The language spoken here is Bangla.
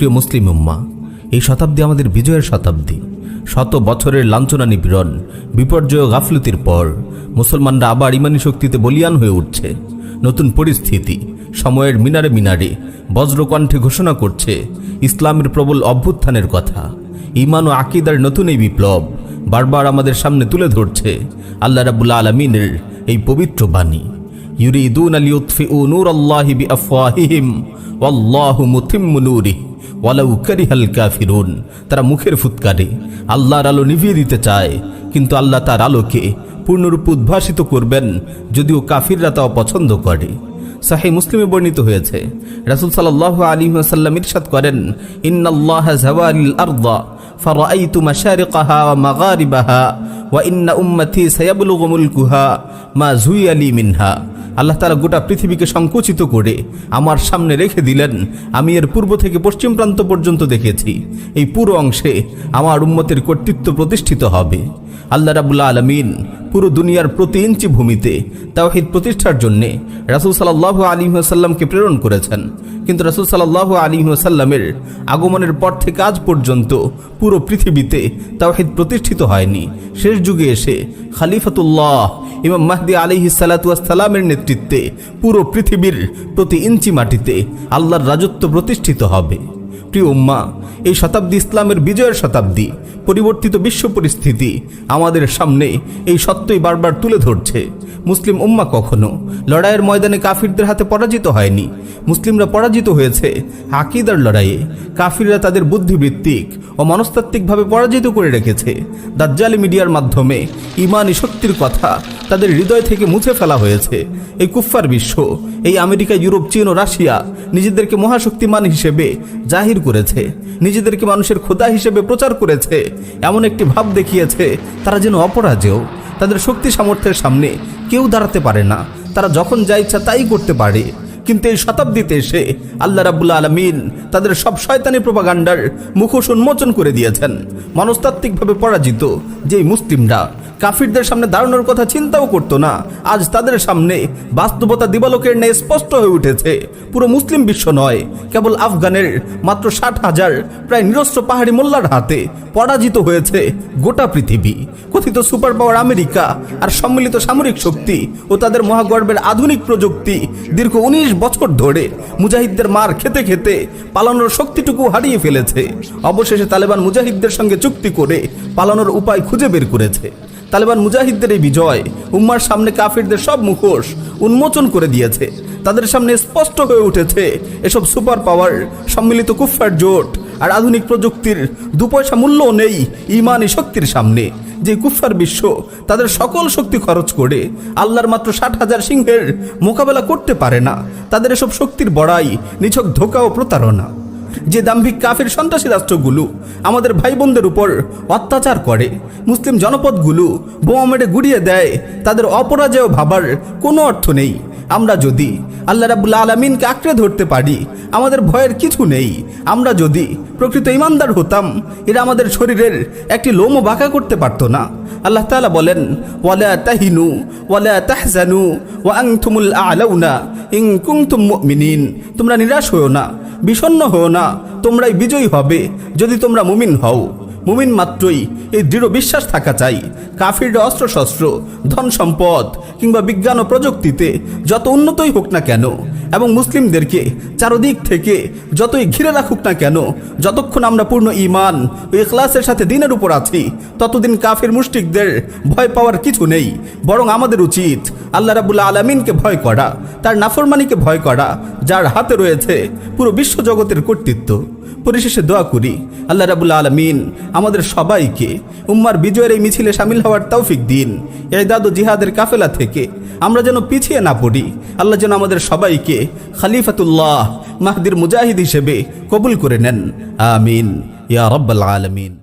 প্রিয় মুসলিম উম্মা, এই শতাব্দী আমাদের বিজয়ের শতাব্দী। শত বছরের লাঞ্ছনা নিপীড়ন, বিপর্যয় গাফলতির পর মুসলমানরা আবার ইমানি শক্তিতে বলিয়ান হয়ে উঠছে। নতুন পরিস্থিতি, সময়ের মিনারে মিনারে বজ্রকণ্ঠে ঘোষণা করছে ইসলামের প্রবল অভ্যুত্থানের কথা। ইমান ও আকিদার নতুন এই বিপ্লব বারবার আমাদের সামনে তুলে ধরছে আল্লাহ রাবুল্লা আলমিনের এই পবিত্র বাণী। ইউরিদুন আলী উৎফি ও নূর আল্লাহি আফওয়াহিহিম ওয়াল্লাহু মুতিম্মু নূরিহি। তারা মুখের ফুৎকারে আল্লাহর আলো নিভিয়ে দিতে চায়। কিন্তু আল্লাহ তার আলোকে পূর্ণরূপে উদ্ভাসিত করবেন, যদিও কাফিররা তা অপছন্দ করে। সাহি মুসলিমে বর্ণিত হয়েছে, রাসূল সাল্লাল্লাহু আলাইহি ওয়াসাল্লাম ইরশাদ করেন, ইন্নাল্লাহ আল্লাহ তালা গোটা পৃথিবীকে সংকুচিত করে আমার সামনে রেখে দিলেন। আমি এর পূর্ব থেকে পশ্চিম প্রান্ত পর্যন্ত দেখেছি। এই পুরো অংশে আমার উম্মতের কর্তৃত্ব প্রতিষ্ঠিত হবে। আল্লাহ রাবুল্লা আলমিন পুরো দুনিয়ার প্রতি ইঞ্চি ভূমিতে তাওহিদ প্রতিষ্ঠার জন্যে রাসুল সাল্লাহ আলী সাল্লামকে প্রেরণ করেছেন। কিন্তু রাসুল সাল্লাহ আলী সাল্লামের আগমনের পর থেকে আজ পর্যন্ত পুরো পৃথিবীতে তাওহিদ প্রতিষ্ঠিত হয়নি। শেষ যুগে এসে খালিফাতুল্লাহ, ইমাম মাহদি আলিহি সালাতামের নেতৃত্বে পুরো পৃথিবীর প্রতি ইঞ্চি মাটিতে আল্লাহর রাজত্ব প্রতিষ্ঠিত হবে। প্রিয় উম্মা, এই শতাব্দী ইসলামের বিজয়ের শতাব্দী, পরিবর্তিত বিশ্ব পরিস্থিতি আমাদের সামনে এই সত্যই বারবার তুলে ধরছে। মুসলিম উম্মা কখনো লড়াইয়ের ময়দানে কাফিরদের হাতে পরাজিত হয়নি। মুসলিমরা পরাজিত হয়েছে আকিদার লড়াইয়ে। কাফিররা তাদের বুদ্ধিবৃত্তিক ও মনস্তাত্ত্বিকভাবে পরাজিত করে রেখেছে। দাজ্জালি মিডিয়ার মাধ্যমে ইমানি শক্তির কথা তাদের হৃদয় থেকে মুছে ফেলা হয়েছে। এই কুফফার বিশ্ব, এই আমেরিকা, ইউরোপ, চীন ও রাশিয়া নিজেদেরকে মহাশক্তিমান হিসেবে জাহির করেছে। নিজেদেরকে মানুষের খোদা হিসেবে প্রচার করেছে। এমন একটি ভাব দেখিয়েছে, তারা যেন অপরাজেয়। তাদের শক্তি সামর্থ্যের সামনে কেউ দাঁড়াতে পারে না। তারা যখন যা ইচ্ছা তাই করতে পারে। কিন্তু এই শতাব্দীতে এসে আল্লাহ রাবুল্লা আলমিন তাদের সব শয়তানি প্রপাগান্ডার মুখোশ উন্মোচন করে দিয়েছেন। মনস্তাত্ত্বিকভাবে পরাজিত যেই মুসলিমরা কাফিরদের সামনে দাঁড়ানোর কথা চিন্তাও করতো না, আজ তাদের সামনে বাস্তবতা দিবালোকের ন্যায় স্পষ্ট হয়ে উঠেছে। পুরো মুসলিম বিশ্ব নয়, কেবল আফগানের মাত্র ষাট হাজার, প্রায় নিরস্ত্র পাহাড়ি মোল্লার হাতে পরাজিত হয়েছে গোটা পৃথিবী। কথিত সুপার পাওয়ার আমেরিকা আর সম্মিলিত সামরিক শক্তি ও তাদের মহাগর্বের আধুনিক প্রযুক্তি দীর্ঘ উনিশ বছর ধরে মুজাহিদদের মার খেতে খেতে পালানোর শক্তিটুকু হারিয়ে ফেলেছে। অবশেষে তালেবান মুজাহিদদের সঙ্গে চুক্তি করে পালানোর উপায় খুঁজে বের করেছে। তালেবান মুজাহিদদের এই বিজয় উম্মার সামনে কাফিরদের সব মুখোশ উন্মোচন করে দিয়েছে। তাদের সামনে স্পষ্ট হয়ে উঠেছে এসব সুপার পাওয়ার, সম্মিলিত কুফার জোট আর আধুনিক প্রযুক্তির দু পয়সা মূল্যও নেই ইমানি শক্তির সামনে। যে কুফার বিশ্ব, তাদের সকল শক্তি খরচ করে আল্লাহর মাত্র ষাট হাজার সিংহের মোকাবেলা করতে পারে না। তাদের এসব শক্তির বড়াই, নিছক ধোকা ও প্রতারণা। যে দাম্ভিক কাফের সন্ত্রাসী রাষ্ট্রগুলো আমাদের ভাই বোনদের উপর অত্যাচার করে, মুসলিম জনপদগুলো বোমা মেরে গুড়িয়ে দেয়, তাদের অপরাজয় ভাবার কোনো অর্থ নেই। আমরা যদি আল্লাহ রাবুল্লা আলমিনকে আঁকড়ে ধরতে পারি। আমাদের ভয়ের কিছু নেই। আমরা যদি প্রকৃত ইমানদার হতাম, এরা আমাদের শরীরের একটি লোমও বাঁকা করতে পারতো না। আল্লাহ তাআলা বলেন, ওয়ালা তাহিনু, ওয়ালা তাহজানু, ওয়া আনতুমুল আলাউনা ইং কুনতুম মুমিনিন। তোমরা নিরাশ হও না, বিষণ্ণ হও না, তোমরাই বিজয়ী হবে যদি তোমরা মুমিন হও। মুমিন মাত্রই এই দৃঢ় বিশ্বাস থাকা চাই। কাফিররা অস্ত্রশস্ত্র, ধন সম্পদ কিংবা বিজ্ঞান ও প্রযুক্তিতে যত উন্নতই হোক না কেন, এবং মুসলিমদেরকে চারদিক থেকে যতই ঘিরে রাখুক না কেন, যতক্ষণ আমরা পূর্ণ ইমান ও ইখলাসের সাথে দিনের উপর আছি, ততদিন কাফের মুষ্টিকদের ভয় পাওয়ার কিছু নেই। বরং আমাদের উচিত আল্লাহ রাবুল্লা আলমিনকে ভয় করা, তার নাফরমানিকে ভয় করা, যার হাতে রয়েছে পুরো বিশ্বজগতের কর্তৃত্ব। পরিশেষে দোয়া করি। আল্লাহ রাবুল আলমিন আমাদের সবাইকে উম্মার বিজয়ের এই মিছিলে সামিল হওয়ার তৌফিক দিন। এদাদ ও জিহাদের কাফেলা থেকে আমরা যেন পিছিয়ে না পড়ি। আল্লাহ যেন আমাদের সবাইকে খালিফাতুল্লাহ মাহদির মুজাহিদ হিসেবে কবুল করে নেন। আমিন। ইয়া রব্বাল আলমিন।